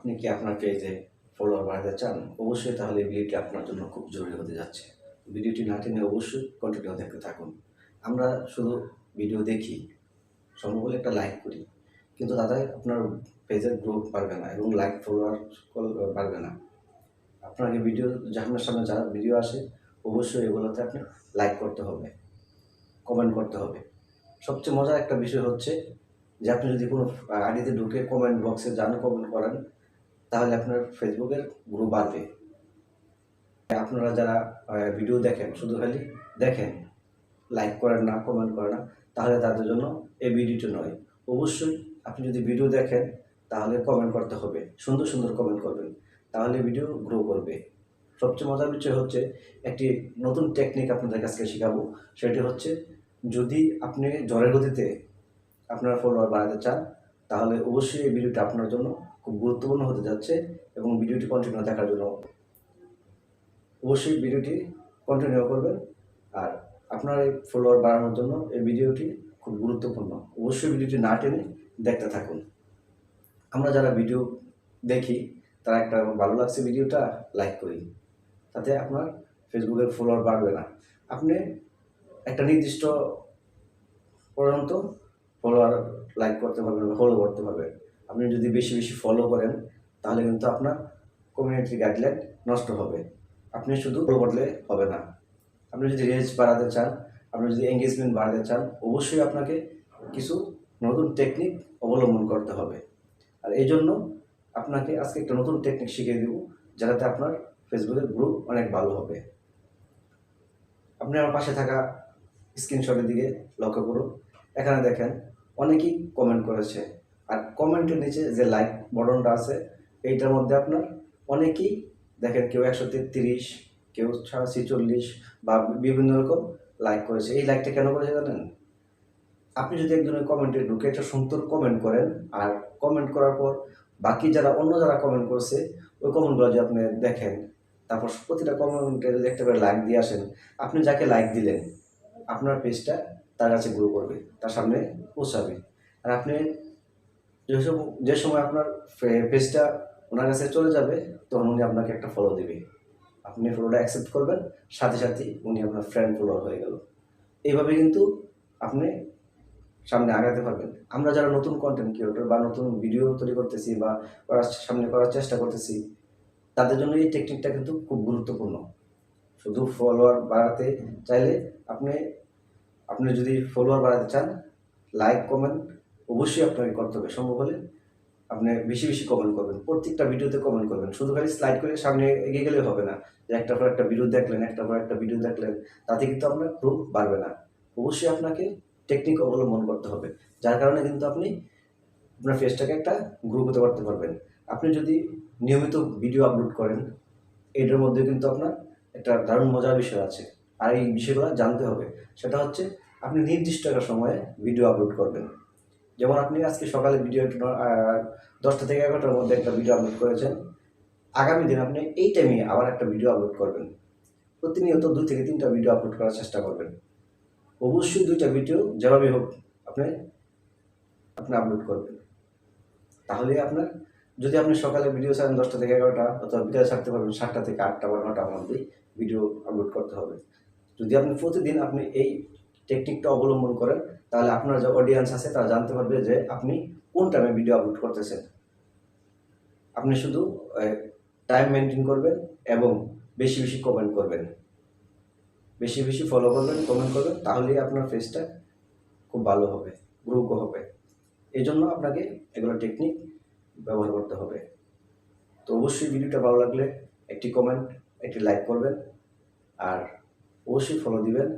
আপনি কি আপনার পেজে ফলোয়ার বাড়াতে চান? অবশ্যই তাহলে ভিডিওটি আপনার জন্য খুব জরুরি হতে যাচ্ছে। ভিডিওটি না টেনে অবশ্যই কন্টিনিউ দেখতে থাকুন। আমরা শুধু ভিডিও দেখি সম্ভব হলে একটা লাইক করি। কিন্তু দাদা আপনার পেজের গ্রোথ বাড়বে না এবং লাইক ফলোয়ার বাড়বে না। আপনাকে ভিডিও আপনার সামনে যারা ভিডিও আসে, অবশ্যই এগুলোতে আপনি লাইক করতে হবে কমেন্ট করতে হবে। সবচেয়ে মজার একটা বিষয় হচ্ছে যে আপনি যদি কোনো আইডিতে ঢুকে কমেন্ট বক্সে যান কমেন্ট করেন তাহলে আপনার ফেসবুকের গ্রুপ বাড়বে। আপনারা যারা ভিডিও দেখেন, শুধু খালি দেখেন লাইক করেন না কমেন্ট করেন না, তাহলে তাদের জন্য এই ভিডিওটি নয়। অবশ্যই আপনি যদি ভিডিও দেখেন, তাহলে কমেন্ট করতে হবে। সুন্দর সুন্দর কমেন্ট করবেন, তাহলে ভিডিও গ্রো করবে। সবচেয়ে মজার বিষয় হচ্ছে, একটি নতুন টেকনিক আপনাদের কাছে শেখাবো, সেটি হচ্ছে যদি আপনি জ্বরের গতিতে আপনার ফলোয়ার বাড়াতে চান, তাহলে অবশ্যই এই ভিডিওটা আপনার জন্য খুব গুরুত্বপূর্ণ হতে যাচ্ছে এবং ভিডিওটি কন্টিনিউ দেখার জন্য অবশ্যই ভিডিওটি কন্টিনিউ করবেন। আর আপনার এই ফলোয়ার বাড়ানোর জন্য এই ভিডিওটি খুব গুরুত্বপূর্ণ। অবশ্যই ভিডিওটি না টেনে দেখতে থাকুন। আমরা যারা ভিডিও দেখি, তারা একটা ভালো লাগছে ভিডিওটা লাইক করি। তাতে আপনার ফেসবুকের ফলোয়ার বাড়বে না। আপনি একটা নির্দিষ্ট পর্যন্ত ফলোয়ার লাইক করতে পারবেন ফলো করতে পারবেন। আপনি যদি বেশি বেশি ফলো করেন, তাহলে কিন্তু আপনার কমিউনিটি গাইডলাইন নষ্ট হবে। আপনি শুধু করলে হবে না। আপনি যদি রেঞ্জ বাড়াতে চান, আপনি যদি এঙ্গেজমেন্ট বাড়াতে চান, অবশ্যই আপনাকে কিছু নতুন টেকনিক অবলম্বন করতে হবে। আর এই জন্য আপনাকে আজকে একটা নতুন টেকনিক শিখিয়ে দেবো, যাতে আপনার ফেসবুকের গ্রুপ অনেক ভালো হবে। আপনি আমার পাশে থাকা স্ক্রিনশটের দিকে লক্ষ্য করুন। এখানে দেখেন, অনেকেই কমেন্ট করেছে। আর কমেন্টের নিচে যে লাইক বটনটা আছে, এইটার মধ্যে আপনার অনেকেই দেখেন কেউ একশো তেত্রিশ, কেউ ছেচল্লিশ বা বিভিন্ন রকম লাইক করেছে। এই লাইকটা কেন করেছে জানেন? আপনি যদি একজনের কমেন্টে ঢুকে একটা সুন্দর কমেন্ট করেন, আর কমেন্ট করার পর বাকি যারা অন্য যারা কমেন্ট করছে, ওই কমেন্টগুলো যদি আপনি দেখেন, তারপর প্রতিটা কমেন্টে যদি একটা করে লাইক দিয়ে আসেন, আপনি যাকে লাইক দিলেন, আপনার পেজটা তার কাছে গ্রো করবে, তার সামনে পৌঁছাবে। আর আপনি যে সময় যে সময় আপনার পেজটা ওনার কাছে চলে যাবে, তখন উনি আপনাকে একটা ফলো দেবে। আপনি ফলোটা অ্যাকসেপ্ট করবেন, সাথে সাথে উনি আপনার ফ্রেন্ড ফলোয়ার হয়ে গেল। এইভাবে কিন্তু আপনি সামনে আগাতে পারবেন। আমরা যারা নতুন কন্টেন্ট ক্রিয়েটর বা নতুন ভিডিও তৈরি করতেছি বা করার সামনে করার চেষ্টা করতেছি, তাদের জন্য এই টেকনিকটা কিন্তু খুব গুরুত্বপূর্ণ। শুধু ফলোয়ার বাড়াতে চাইলে আপনি আপনি যদি ফলোয়ার বাড়াতে চান লাইক কমেন্ট অবশ্যই আপনাকে করতে হবে সম্ভব হলে আপনি বেশি বেশি কমেন্ট করবেন। প্রত্যেকটা ভিডিওতে কমেন্ট করবেন। শুধু খালি স্লাইড করে সামনে এগিয়ে গেলে হবে না। যে একটা পর একটা ভিডিও দেখলেন, একটা পর একটা ভিডিও দেখলেন তাতে কিন্তু আপনার গ্রুপ বাড়বে না। অবশ্যই আপনাকে টেকনিক অবলম্বন করতে হবে। যার কারণে কিন্তু আপনি আপনার ফেসটাকে একটা গ্রুপ হতে পারতে পারবেন। আপনি যদি নিয়মিত ভিডিও আপলোড করেন এটার মধ্যে কিন্তু আপনার একটা দারুণ মজার বিষয় আছে। আর এই বিষয়গুলো জানতে হবে। সেটা হচ্ছে, আপনি নির্দিষ্ট একটা সময়ে ভিডিও আপলোড করবেন। যেমন আপনি আজকে সকালে ভিডিও দশটা থেকে এগারোটার মধ্যে একটা ভিডিও আপলোড করেছেন, আগামী দিন আপনি এই টাইমে আবার একটা ভিডিও আপলোড করবেন। প্রতিনিয়ত দুই থেকে তিনটা ভিডিও আপলোড করার চেষ্টা করবেন। অবশ্যই দুইটা ভিডিও যেভাবে হোক আপনি আপনি আপলোড করবেন। তাহলে আপনার, যদি আপনি সকালে ভিডিও ছাড়েন দশটা থেকে এগারোটা, অথবা বিকালে ছাড়তে পারবেন সাতটা থেকে আটটা বা নটার মধ্যেই ভিডিও আপলোড করতে হবে। যদি আপনি প্রতিদিন আপনি এই টেকনিকটা অবলম্বন করেন, তাহলে আপনার যে অডিয়েন্স আছে, তারা জানতে পারবে যে আপনি কোন টাইমে ভিডিও আপলোড করতেছেন। আপনি শুধু টাইম মেনটেন করবেন এবং বেশি বেশি কমেন্ট করবেন। বেশি বেশি ফলো করবেন কমেন্ট করবেন, তাহলেই আপনার ফেসটা খুব ভালো হবে গ্রো হবে। এই জন্য আপনাকে এগুলো টেকনিক ব্যবহার করতে হবে। তো অবশ্যই ভিডিওটা ভালো লাগলে একটি কমেন্ট একটি লাইক করবেন, আর অবশ্যই ফলো দিবেন।